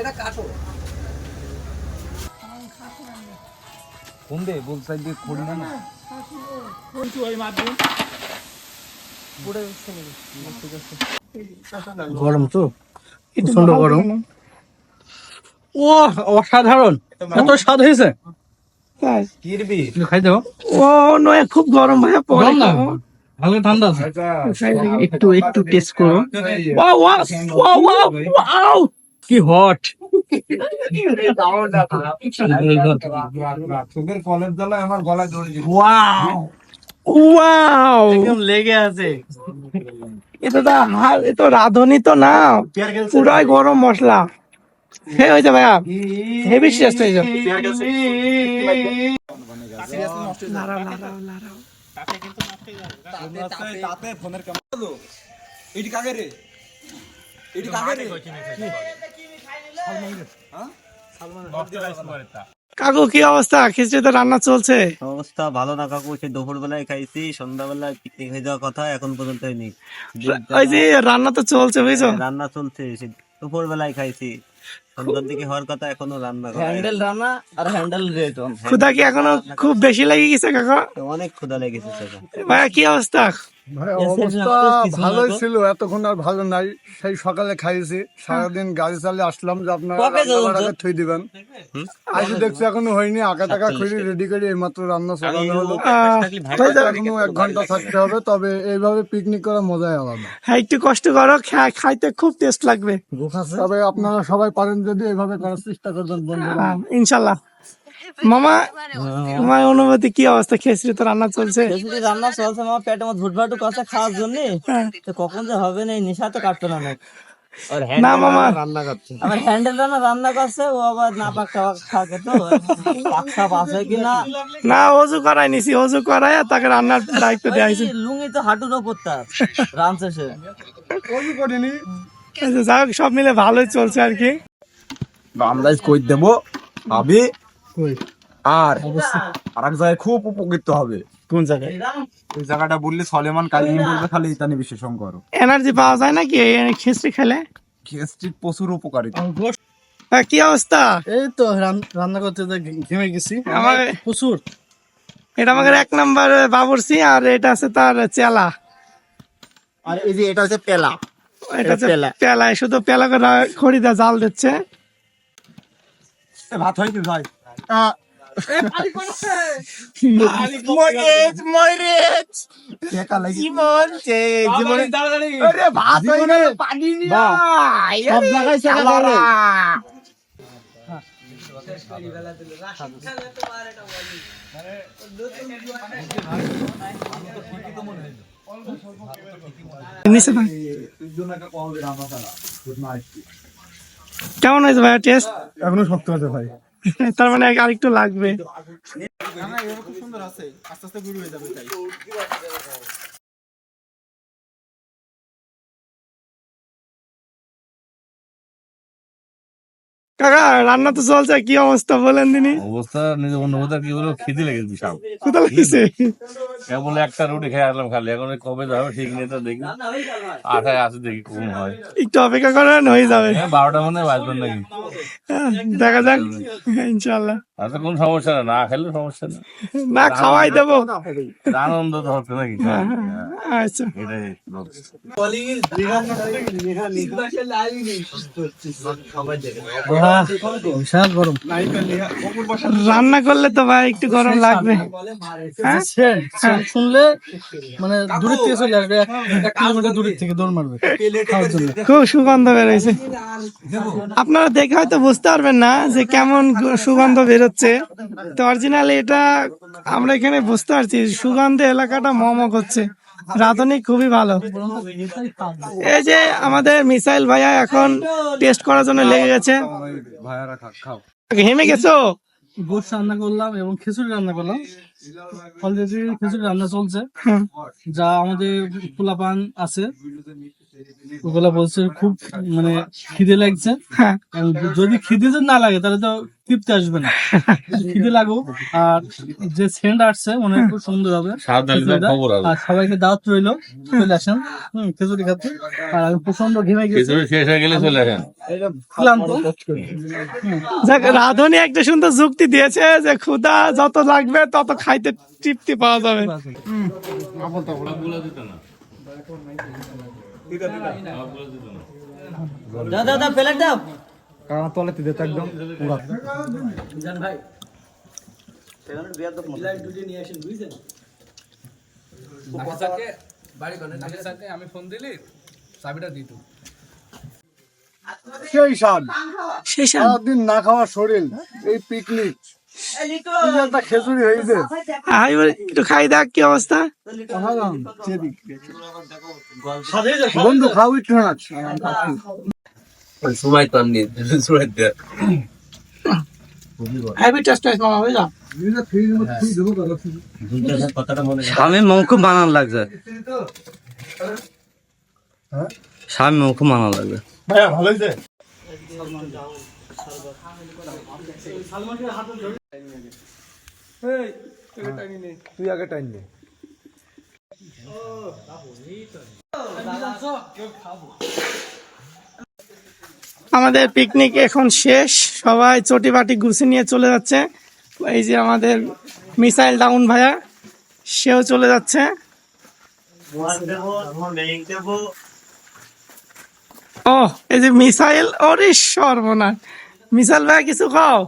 এটা কাটো কোন দে বল সাইড দিয়ে খড়ি না না। গরম তো। প্রচণ্ড গরম। ও অসাধারণ। এত স্বাদ হয়েছে। খাই দেবো ও নয় খুব গরম ভাইয়া না? খাব। হালকা ঠান্ডা আছে। একটু একটু টেস্ট করব wow wow wow wow wow. কি হট? কলের জ্বালায় আমার গলায় জড়িয়ে ওয়াও। ওয়াও। একদম লেগে আছে। এটা তো হা- এ তো রাঁধুনি তো না পুরাই গরম মশলা। হে হয়েছে ভাইয়া হেভি টেস্ট হয়েছে লাড়াও, লাড়াও, লাড়াও। তাতে ফোনের কেমন এটি কাকে রে? এটি কাকে রে? কাকু কি অবস্থা? খিচড়িতে রান্না চলছে? অবস্থা ভালো না কাকু সে দুপুর বেলায় খাইছি সন্ধ্যাবেলায় পিকনিক হয়ে যাওয়ার কথা এখন পর্যন্ত হয়নি। ওই যে রান্না তো চলছে বুঝছ? রান্না চলছে সে দুপুর বেলায় খাইছি। সন্ধ্যার দিকে হওয়ার কথা এখনও রান্না হ্যান্ডেল রান্না আর হ্যান্ডেল রেট ক্ষুদা কি এখনও খুব বেশি লেগে গেছে কাকা? অনেক ক্ষুধা লেগেছে সেটা ভাইয়া কি অবস্থা? অবস্থা ভালোই ছিল এতক্ষণ আর ভালো নাই। সেই সকালে খাইছি সারাদিন গাড়ি চালিয়ে আসলাম যে আপনারা থই দিবেন। আজ দেখছি এখনও হয়নি আঁকা টাকা খুঁড়ি রেডি করে এইমাত্র রান্না চালানো হলো। এখনও এক ঘণ্টা থাকতে হবে তবে এইভাবে পিকনিক করা মজাই আলাদা। হ্যাঁ একটু কষ্ট করো খাইতে খুব টেস্ট লাগবে। তবে আপনারা সবাই পারেন যদি এইভাবে করার চেষ্টা করবেন বন্ধুরা। ইনশাল্লাহ। মামা তোমার অনুভূতি কি অবস্থা? তো রান্না চলছে। রান্না চলছে মধ্যে ভুটভাটু কষা খাওয়ার জন্য। হ্যাঁ। তো কখন যে হবে না এই নেশা তো কাটতো না। না মামা। আমার হ্যান্ডেল রান্না রান্না করছে ও আবার না পাক টাক থাকে তো পাকসাপ আছে কিনা না? অজু করাই নিছি করাই তাকে রান্নার দায়িত্ব দেওয়া হয়েছে লুঙ্গি তো হাঁটুর ওপর তার সে। ওই করিনি যাই হোক, সব মিলে ভালোই চলছে আর কি। আন্দাজ কই দেব? ভাবি? আর আর এক জায়গায় খুব উপকৃত হবে। কোন জায়গায়? ওই জায়গাটা বললে সলেমান কালিম বলবে খালি ইতানি বিশেষণ করো। এনার্জি পাওয়া যায় নাকি? এই খেলে? প্রচুর উপকারিতা। হ্যাঁ, কি অবস্থা? এই তো রান্না করতে ঘেমে গেছি। আমার প্রচুর। এটা আমাদের এক নাম্বার বাবুরসি আর এটা আছে তার চেলা। আর এই যে এটা হচ্ছে পেলা। এটা হচ্ছে পেলায় শুধু পেলা করে খড়িদা জাল দিচ্ছে। ভাত হয় কি ভাই লাগি হয় না কেমন হয়েছে ভাইয়া টেস্ট এখনও শক্ত আছে ভাই। তার মানে আরেকটু লাগবে। কাকা রান্না তো চলছে কি অবস্থা বলেন তিনি অবস্থা নিজে অনুভূতি কি বলব খিদে লেগেছে বিশাল। কোথাও লাগছে? কেবল একটা রুটি খেয়ে আসলাম খালি এখন কবে যাবে ঠিক নেই তো দেখি। আশায় আছে দেখি কোন হয়। একটু অপেক্ষা করেন হয়ে যাবে। হ্যাঁ বারোটা মনে বাজবেন নাকি? হ্যাঁ, দেখা যাক ইনশাল্লাহ তাতে কোনো সমস্যা না না খেলে সমস্যা না না খাওয়াই দেবো। আনন্দ তো হচ্ছে নাকি? আচ্ছা। এটাই বিশাল গরম। রান্না করলে তো ভাই একটু গরম লাগবে। হ্যাঁ? শুনলে মানে দূরের থেকে চলে আসবে এক কিলোমিটার দূরের থেকে দৌড় মারবে খুব সুগন্ধ বেরোয়েছে আপনারা দেখে হয়তো বুঝতে পারবেন না যে কেমন সুগন্ধ বেরোচ্ছে। তো অরিজিনালি এটা আমরা এখানে বুঝতে পারছি সুগন্ধে এলাকাটা মম করছে। রাঁধুনি খুবই ভালো। এই যে আমাদের মিসাইল ভাইয়া এখন টেস্ট করার জন্য লেগে গেছে। হেমে গেছো? গোশ রান্না করলাম এবং খিচুড়ি রান্না করলাম। অলরেডি খিচুড়ি রান্না চলছে। যা আমাদের পোলাপান আছে। ওগুলা বলছে খুব মানে খিদে লাগছে। হ্যাঁ। যদি খিদে যদি না লাগে তাহলে তো তৃপ্তি আসবে না। খিদে লাগুক আর যে সেন্ট আসছে মনে হয় খুব সুন্দর হবে। আর সবাইকে দাওয়াত রইল। চলে আসেন। হম খিচুড়ি খাতে আর আমি প্রচণ্ড ঘেমে গেছি। শেষ হয়ে গেলে চলে আসেন। ক্লান্ত। যাক রাধুনি একটা সুন্দর যুক্তি দিয়েছে যে ক্ষুধা যত লাগবে তত খাইতে তৃপ্তি পাওয়া যাবে। দাও দাও দাও প্লেট দাও। সেই স্বাদ সেই সাথে সারাদিন না খাওয়া শরীর এই পিকনিক। হয়েছে আই বলি, একটু খাই দেখ কি অবস্থা। বন্ধু খাও একটু সময় তো নেই সময় মনে স্বামী মুখ খুব বানান লাগছে। স্বামী বানান লাগছে। আমাদের পিকনিক এখন শেষ। সবাই চটি বাটি গুছিয়ে নিয়ে চলে যাচ্ছে। এই যে আমাদের মিসাইল ডাউন ভাইয়া, সেও চলে যাচ্ছে। ও এই যে মিসাইল ওরে সর্বনাশ। মিসাইল ভাইয়া, কিছু খাও?